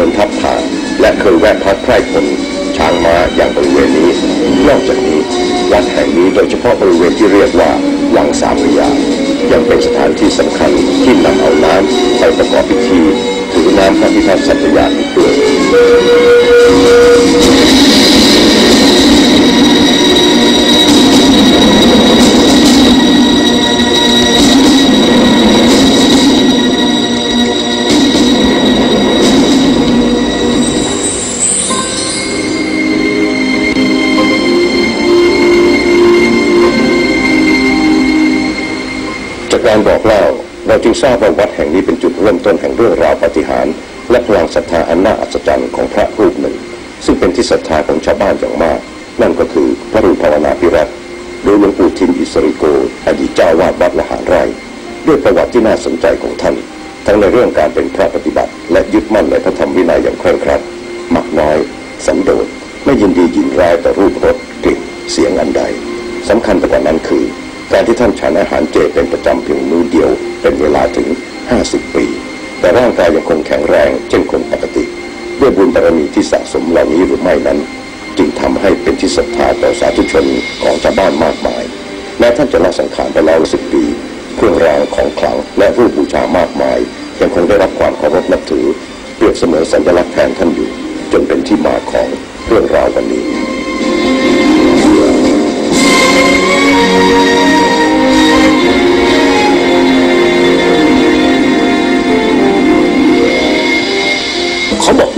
ดินทับผ่านและเคยแวะพักไพร่คนช้างม้าอย่างบริเวณนี้ นอกจากนี้วัดแห่งนี้โดยเฉพาะบริเวณที่เรียกว่าวังสามพยายังเป็นสถานที่สำคัญที่นำเอาน้ำไปประกอบพิธีถือน้ำพระพิทักษ์สัตยาอีกด้วย การบอกเล่าเราจึงทราบว่าวัดแห่งนี้เป็นจุดเริ่มต้นแห่งเรื่องราวปาฏิหาริย์และพลังศรัทธาอันน่าอัศจรรย์ของพระรูปหนึ่ง ซึ่งเป็นที่ศรัทธาของชาวบ้านอย่างมาก นั่นก็คือพระรูปภาวนาพิรัตน์โดยหลวงปู่ทิมอิสริโกอดีตเจ้าวาดวัดละหารไร่ด้วยประวัติที่น่าสนใจของท่าน ทั้งในเรื่องการเป็นพระปฏิบัติ และยึดมั่นในพระธรรมวินัยอย่างเคร่งครัดมักน้อยสันโดษไม่ยินดียินร้ายต่อรูปรสกลิ่นเสียงอันใดสำคัญไปกว่านั้นคือ การที่ท่านฉันอาหารเจเป็นประจำเพียงมื้อเดียว เป็นเวลาถึง 50 ปี แต่ร่างกายยังคงแข็งแรง เช่นคนปกติ ด้วยบุญบารมีที่สะสมเหล่านี้หรือไม่นั้น จึงทำให้เป็นที่ศรัทธาต่อสาธุชนของชาวบ้านมากมายแม้ท่านจะละสังขารไปแล้วสิบปี เครื่องรางของขลังและรูปบูชามากมาย ยังคงได้รับความเคารพนับถือ เปรียบเสมือนสัญลักษณ์แทนท่านอยู่ จนเป็นที่มาของเรื่องราววันนี้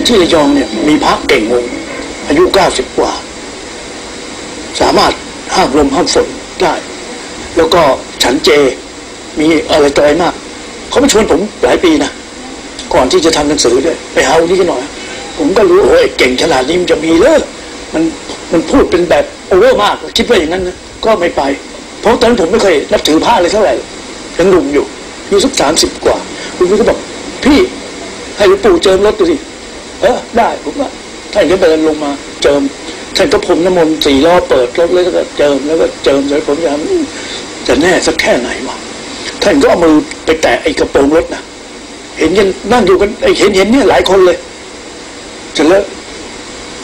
ที่ระยองเนี่ยมีพระเก่งองค์อายุเก้าสิบกว่า สามารถห้ามลมห้ามฝนได้ แล้วก็ฉันเจมีอะไรต่ออะไรมาก เขามาชวนผมหลายปีนะก่อนที่จะทำหนังสือเนี่ยไปหาวันนี้กันหน่อย ผมก็รู้โอ้ยเก่งขนาดนี้มันจะมีเลยมันมันพูดเป็นแบบโอเวอร์มาก คิดว่าอย่างนั้นนะก็ไม่ไป เพราะตอนนั้นผมไม่เคยนับถือพระเลยเท่าไหร่ยังหนุ่มอยู่อายุสักสามสิบกว่า คุณพี่ก็บอกพี่ให้หลวงปู่เจิมรถดูสิ เออได้ผมว่าท่านก็เดินลงมาเจิมท่านก็พรมน้ำมนต์สี่ล้อเปิดรถแล้วก็เจิมแล้วก็เจิมแล้วผมยังจะแน่สักแค่ไหนวะท่านก็เอามือไปแตะไอ้กระโปรงรถนะเห็นยังนั่งอยู่กันไอ้เห็นเห็นเนี่ยหลายคนเลยเสร็จแล้ว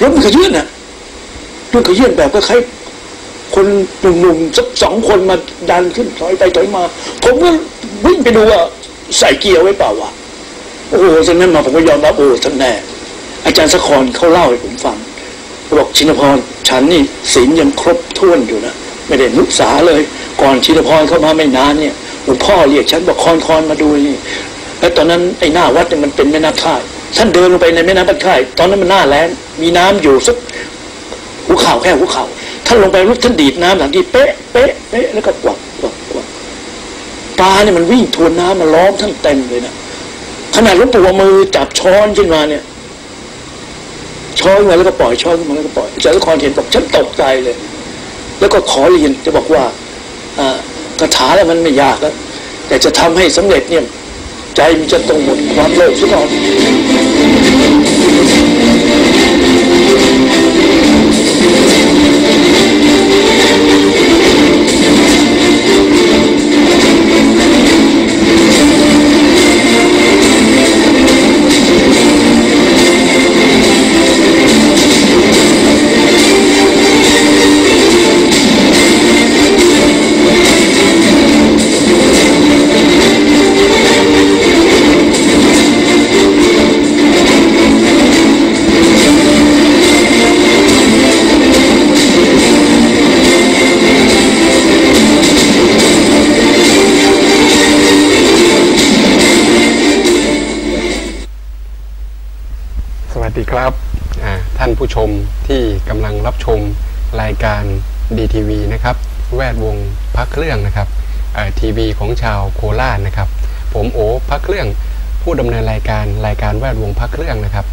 รถมันขยื่นนะรถขยื่นแบบก็คล้ายคนหนุ่มๆสักสองคนมาดันขึ้นถอยไปถอยมา ผมก็วิ่งไปดูว่าใส่เกียร์ไว้เปล่าวะโอ้โหจากนั้นมาผมก็ยอมรับโอ้ท่านแน่ อาจารย์สะครเขาเล่าให้ผมฟังบอกชินพรฉันนี่ศีลยังครบถ้วนอยู่นะไม่ได้นุสาเลย ก่อนชินพรเข้ามาไม่นานเนี่ยหลวงพ่อเรียกฉันบอกคอนคอนมาดูนี่แล้วตอนนั้นไอ้หน้าวัดเนี่ยมันเป็นแม่น้ำค่ายท่านเดินลงไปในแม่น้ำค่ายตอนนั้นมันหน้าแล้งมีน้ำอยู่สักหัวเข่าแค่หัวเข่าท่านลงไปรุกท่านดีดน้ำหลังที่เป๊ะเป๊ะเป๊ะแล้วก็กวักกวักกวักปลาเนี่ยมันวิ่งทวนน้ำมาล้อมท่านเต็มเลยนะขนาดหลวงปู่มือจับช้อนขึ้นมาเนี่ย ช้อยมาแล้วก็ปล่อยช้อนขึ้นมาแล้วก็ปล่อยอาจารย์ละครเห็นบอกฉันตกใจเลย แล้วก็ขอเรียนจะบอกว่าคากระถาแล้วมันไม่ยากแล้วแต่จะทำให้สำเร็จเนี่ย ใจมันจะตรงหมดความโลภซะก่อน ผู้ชมที่กำลังรับชมรายการ DTV นะครับ แวดวงพักเครื่องนะครับทีวีของชาวโคราชนะครับ ผมโอพักเครื่องผู้ดำเนินรายการรายการแวดวงพักเครื่องนะครับ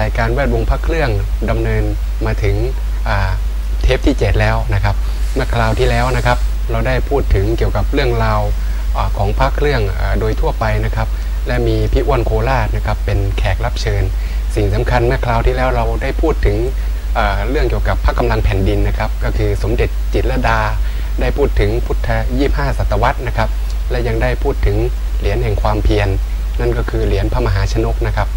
รายการแวดวงพักเครื่องดำเนินมาถึงเทปที่ 7 แล้วนะครับ เมื่อคราวที่แล้วนะครับ เราได้พูดถึงเกี่ยวกับเรื่องราวอของพักเครื่องอโดยทั่วไปนะครับ และมีพี่อ้วนโคราชนะครับเป็นแขกรับเชิญ สิ่งสำคัญเมื่อคราวที่แล้วเราได้พูดถึงเเรื่องเกี่ยวกับพระกำลังแผ่นดินนะครับ ก็คือสมเด็จจิตรดา ได้พูดถึงพุทธ25ศตวรรษนะครับ และยังได้พูดถึงเหรียญแห่งความเพียรนั่นก็คือเหรียญพระมหาชนกนะครับ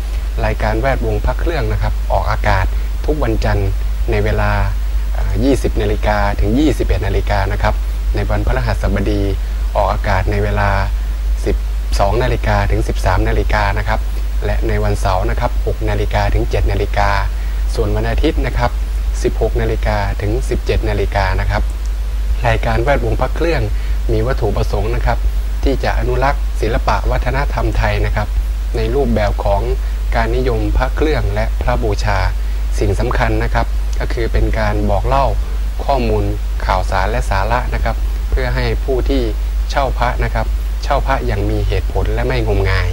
รายการแวดวงพระเครื่องนะครับ ออกอากาศทุกวันจันทร์ในเวลา 20นาฬิกาถึง 21นาฬิกานะครับ ในวันพฤหัสบดีออกอากาศในเวลา 12นาฬิกาถึง 13นาฬิกานะครับ และในวันเสาร์นะครับ6นาฬิกาถึง7นาฬิกา ส่วนวันอาทิตย์นะครับ 16นาฬิกาถึง 17นาฬิกานะครับ รายการแวดวงพระเครื่องมีวัตถุประสงค์นะครับ ที่จะอนุรักษ์ศิลปะวัฒนธรรมไทยนะครับ ในรูปแบบของการนิยมพระเครื่องและพระบูชา สิ่งสำคัญนะครับ ก็คือเป็นการบอกเล่าข้อมูลข่าวสารและสาระนะครับ เพื่อให้ผู้ที่เช่าพระนะครับ เช่าพระอย่างมีเหตุผลและไม่งมงาย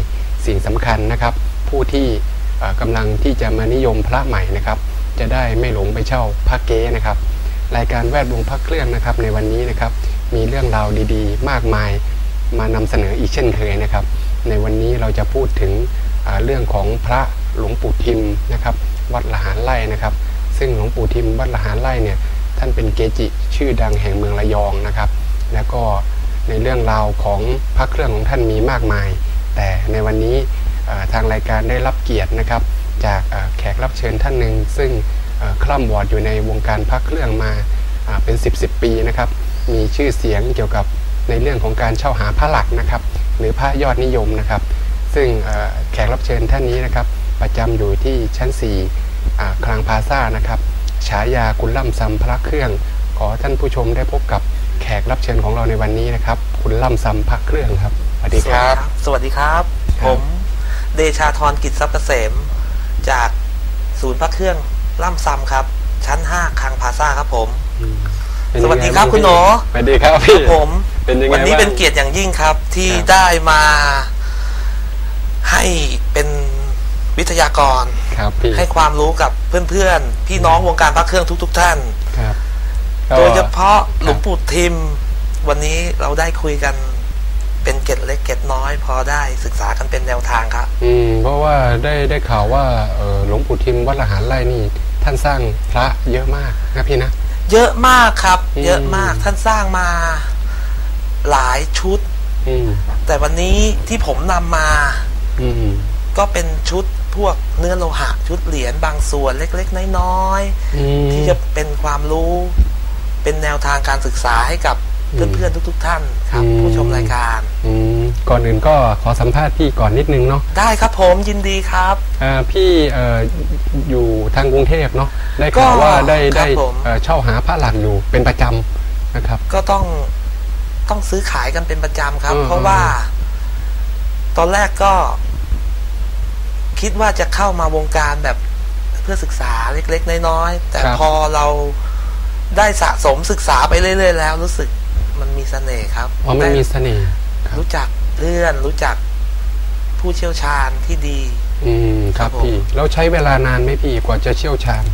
สิ่งสำคัญนะครับ ผู้ที่เอ่อกำลังที่จะมานิยมพระใหม่นะครับ จะได้ไม่หลงไปเช่าพระเก๊นะครับ รายการแวดวงพระเครื่องนะครับ ในวันนี้นะครับมีเรื่องราวดีๆ มากมายมานำเสนออีกเช่นเคยนะครับ ในวันนี้เราจะพูดถึงเรื่องของพระหลวงปู่ทิมนะครับ วัดละหารไร่นะครับ ซึ่งหลวงปู่ทิมวัดละหารไร่เนี่ยท่านเป็นเกจิชื่อดังแห่งเมืองระยองนะครับ แล้วก็ในเรื่องราวของพระเครื่องของท่านมีมากมาย แต่ในวันนี้ทางรายการได้รับเกียรตินะครับจากแขกรับเชิญท่านหนึ่งซึ่งคล่ำวอดอยู่ในวงการพระเครื่องมาเป็น 10บสปีนะครับ มีชื่อเสียงเกี่ยวกับในเรื่องของการเช่าหาพระหลักนะครับ หรือพระยอดนิยมนะครับ ซึ่งแขกรับเชิญท่านนี้นะครับ ประจำอยู่ที่ชั้น4อ่คลังพาซ่านะครับฉายาคุณล่ำซำพระเครื่อง ขอท่านผู้ชมได้พบกับ แขกรับเชิญของเราในวันนี้นะครับ คุณล่ำซำพระเครื่องครับสวัสดีครับ สวัสดีครับ ครับ ผม เดชาธรกิจทรัพย์เกษม จากศูนย์พระเครื่องล่ำซำครับ ชั้น 5คังพลาซ่าครับผมเป็นสยังไงวัสดีครับางคุณหนูพี่สวัสดีครับพี่ ผม เป็นยังไงวันนี้บ้างเป็นเกียรติอย่างยิ่งครับ ที่ครับ ได้มา ให้เป็นวิทยากร ครับพี่ให้ความรู้กับเพื่อนๆ พี่น้องวงการพระเครื่องทุก ๆ ท่าน ครับก็ โดยเฉพาะครับหลวงปู่ทิม วันนี้เราได้คุยกันเป็นเกร็ดเล็กเกร็ดน้อย พอได้ศึกษากันเป็นแนวทางครับ อืมเพราะว่าได้ได้ข่าวว่าเอ่อหลวงปู่ทิมวัดละหารไร่นี่ ท่านสร้างพระเยอะมากนะพี่นะเยอะมากครับอืมเยอะมากท่านสร้างมาหลายชุดอืมแต่วันนี้ที่ผมนำมาอืมก็เป็นชุดพวกเนื้อโลหะชุดเหรียญบางส่วนเล็ก ๆ น้อยอืมๆที่จะเป็นความรู้ เป็นแนวทางการศึกษาให้กับอืมเพื่อนๆทุก ๆ ท่านครับอืมผู้ชมรายการอืมก่อนอื่นก็ขอสัมภาษณ์พี่ก่อนนิดนึงเนาะได้ครับผมยินดีครับอ่าพี่เอ่ออยู่ทางกรุงเทพเนาะได้ข่าวก็ว่าได้ครับได้ผมเอ่อเช่าหาพระหลักอยู่เป็นประจำนะครับ ก็ต้องต้องซื้อขายกันเป็นประจำครับอืมเพราะว่า ตอนแรกก็ คิดว่าจะเข้ามาวงการแบบเพื่อศึกษาเล็ก ๆ น้อยๆแต่พอเรา ได้สะสมศึกษาไปเรื่อยๆ แล้ว รู้สึกมันมีเสน่ห์ครับอ๋อมันได้มีเสน่ห์ครับรู้จักเพื่อนรู้จักผู้เชี่ยวชาญที่ดี อืมครับครับผม พี่แล้วใช้เวลานานไหมพี่กว่าจะเชี่ยวชาญ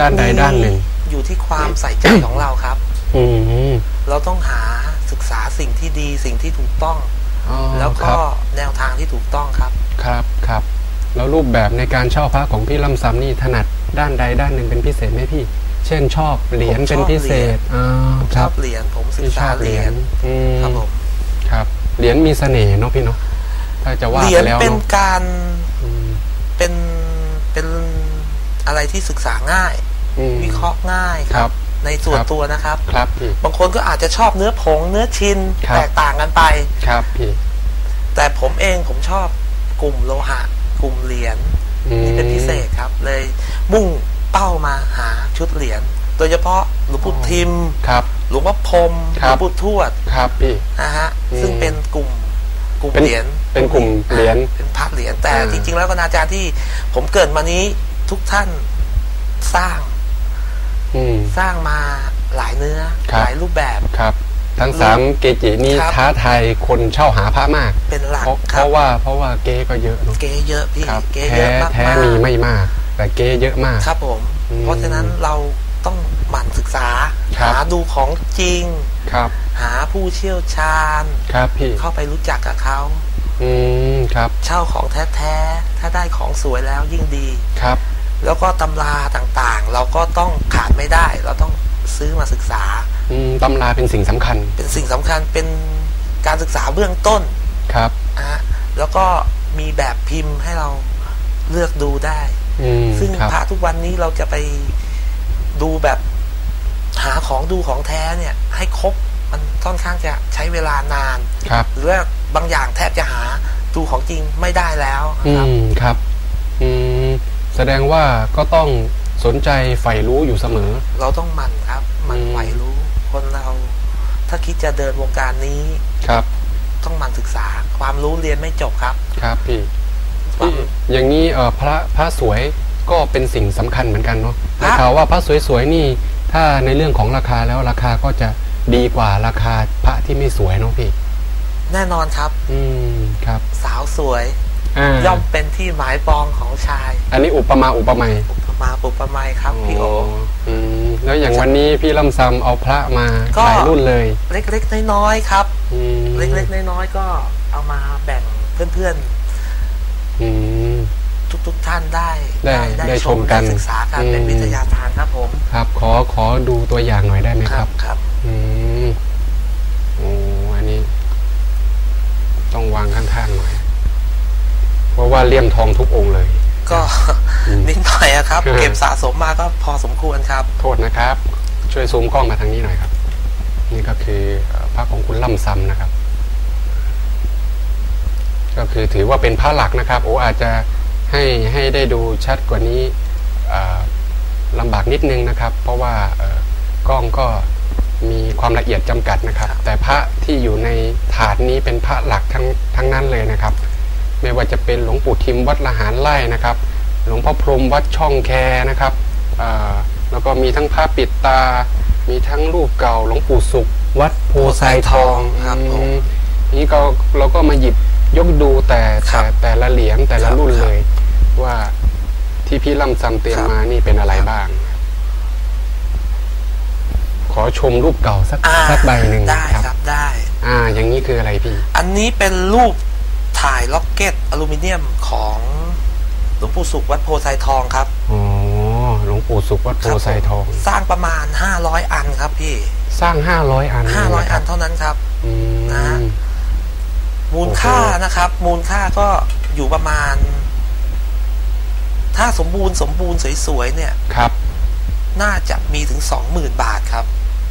ด้านใดด้านหนึ่ง อยู่ที่ความใส่ใจของเราครับ อืมเราต้องหาศึกษาสิ่งที่ดีสิ่งที่ถูกต้อง อ๋อแล้วคก็รับแนวทางที่ถูกต้องครับ ครับครับ แล้วรูปแบบในการเช่าพระของพี่ลำซ้ำนี่ถนัดด้านใดด้านหนึ่งเป็นพิเศษไหมพี่ เช่นชอบเหรียญผมชเป็นอบพิเศษอ่าผมคชรัอบเหรียญผมศึกพี่ชษาอบเหรียญอืมครับผมครับ เหรียญมีเสน่ห์เนาะพี่เนาะถ้าจะว่าเหรีไปยญแล้วเป็นเนาะการอืมเป็นเป็นอะไรที่ศึกษาง่าย อืม วิเคราะห์ง่ายครับในส่วนครับตัวนะครับ ครับพี่ บางคนก็อาจจะชอบเนื้อผงเนื้อชินครับ แตกต่างกันไป ครับพี่แต่ผมเองผมชอบกลุ่มโลหะ กลุ่มเหรียญอืมนี่เป็นพิเศษครับ เลยมุ่ง เป้ามาหาชุดเหรียญโดยเฉพาะหลวงปู่ทิมครับ หลวงพ่อพรหมคหรัลวบงปู่ทวดครับพี่นะฮะอืมซึ่งเป็นกลุ่มกลุ่มเป็นเหรียญเป็นกลุ่มเหรียญเป็นพระเหรียญแต่อ่าจริง ๆ แล้วคณาจารย์ที่ผมเกิดมานี้ทุกท่านสร้างอืมสร้างมาหลายเนื้อครับหลายรูปแบบครับ ทั้งสามเกจินี่ครับท้าทายคนเช่าหาพระมาก เป็นหลักเพราะคเพรับราะว่าเพราะว่าเก๊ก็เยอะเนาะเก๋เยอะพี่ครับเก๋แท้เยอะมากแท้มีไม่มาก แต่เก๊เยอะมาก ครับผมอืมเพราะฉะนั้นเราต้องหมั่นศึกษาครับหาดูของจริง ครับ หาผู้เชี่ยวชาญ ครับพี่ เข้าไปรู้จักกับเขาอืมครับ เช่าของแท้ๆ ถ้าได้ของสวยแล้วยิ่งดี ครับ แล้วก็ตำราต่างๆ เราก็ต้องขาดไม่ได้ เราต้องซื้อมาศึกษา อืมตำราเป็นสิ่งสำคัญ เป็นสิ่งสำคัญ เป็นการศึกษาเบื้องต้น ครับนะฮะแล้วก็มีแบบพิมพ์ให้เราเลือกดูได้อืม ซึ่งครับพระทุกวันนี้เราจะไปดูแบบหาของดูของแท้เนี่ย ให้ครบมันค่อนข้างจะใช้เวลานานครับ หรือว่าบางอย่างแทบจะหาดูของจริงไม่ได้แล้วนะอืครับมครับอืมแสดงว่าก็ต้องสนใจใฝ่รู้อยู่เสมอ เราต้องหมั่นครับหมั่นอืมไหวรู้คนเรา ถ้าคิดจะเดินวงการนี้ครับ ต้องหมั่นศึกษาความรู้เรียนไม่จบครับ ครับพี่ความพี่ อย่างนี้เออพระพระสวยก็เป็นสิ่งสำคัญเหมือนกันเนาะพระได้ข่าวว่าพระสวยๆนี่ ถ้าในเรื่องของราคาแล้วราคาก็จะดีกว่าราคาพระที่ไม่สวยเนาะพี่ แน่นอนครับ อืมครับ สาวสวยอ่าย่อมเป็นที่หมายปองของชาย อันนี้อุปมาอุปไมยอุปมาปุปไมยครับพี่โออืมแล้วอย่างวันนี้พี่ลำซำเอาพระมาก็หลายรุ่นเลย เล็กๆน้อยๆครับอืมเล็กๆน้อยๆก็เอามาแบ่งเพื่อนอืมๆ ทุกๆท่านได้ได้ได้ชมกันได้ศึกษากันอืมเป็นวิทยาทานครับผม ครับ ขอขอดูตัวอย่างหน่อยได้ไหมครับครับอืมโอ้อันนี้ ต้องวางข้างๆหน่อยเพราะว่าเลี่ยมทองทุกองค์เลย ก็อืมนิดหน่อยอะครับครับ เก็บสะสมมาก็พอสมควรครับ โทษนะครับ ช่วยซูมกล้องมาทางนี้หน่อยครับ นี่ก็คือเอ่อพระของคุณล่ำซำนะครับ ก็คือถือว่าเป็นพระหลักนะครับ โอ้อาจจะให้ให้ได้ดูชัดกว่านี้อ่าลำบากนิดนึงนะครับ เพราะว่าเอ่อกล้องก็มีความละเอียดจำกัดนะครับ แต่พระที่อยู่ในถาดนี้เป็นพระหลักทั้งทั้งนั้นเลยนะครับ ไม่ว่าจะเป็นหลวงปู่ทิมวัดละหารไร่นะครับ หลวงพ่อพรหมวัดช่องแคนะครับอ่าแล้วก็มีทั้งพระปิดตา มีทั้งรูปเก่าหลวงปู่สุข วัดโพไซทองครับผมอืมนี่ก็เราก็มาหยิบ ยกดูแต่ครัแต่บแต่ละเหรียญแต่ละครับรุ่นครับเลย ว่าที่พี่ล่ำซำเตรียมครับมานี่เป็นอะไรบ้าง ขอชมรูปเก่าสักอ่าสักใบหนึ่งได้ครับได้ อ่า อย่างนี้คืออะไรพี่ อันนี้เป็นรูปถ่ายล็อกเก็ตอลูมิเนียมของหลวงปู่สุขวัดโพไซทองครับอ๋อหลวงปู่สุขวัดโพครับไซทอง สร้างประมาณ500อันครับพี่ สร้างห้าร้อยอันเลยะ500คอัรับนเท่านั้นครับอืมนะฮะ มูลค่าโอ้โหนะครับ มูลค่าก็อยู่ประมาณ ถ้าสมบูรณ์สมบูรณ์สวยๆเนี่ยครับ น่าจะมีถึง20,000บาทครับ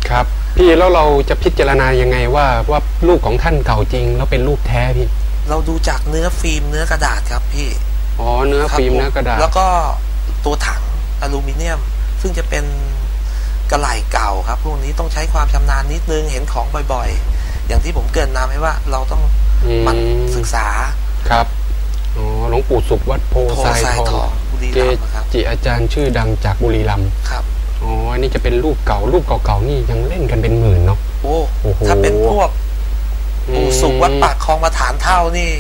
ครับ พี่แล้วเราจะพิจารณายังไงว่าว่ารูปของท่านเก่าจริง แล้วเป็นรูปแท้พี่ เราดูจากเนื้อฟิล์มเนื้อกระดาษครับพี่อ๋อเนื้อครับฟิล์มผเนื้อกระดาษแล้วก็ตัวถังอลูมิเนียม ซึ่งจะเป็นกระไหล่เก่าครับ พวกนี้ต้องใช้ความชำนาญนิดนึงเห็นของบ่อยๆ อย่างที่ผมเกรินนำให้ว่าเราต้องอืมหมันศึกษาครับอ๋อหลวงปู่สุขวัดโพโพไซไซททอองงบุรีเกรัมย์นะครับจิอาจารย์ชื่อดังจากบุรีรัมย์ครับอ๋ออันนี้จะเป็นรูปเก่ารูปเก่าๆนี่ยังเล่นกันเป็นหมื่นเนาะโอ้โอ้โหถ้าเป็นพวกปู่สุขวัดปากคลองมาฐานเท่านี่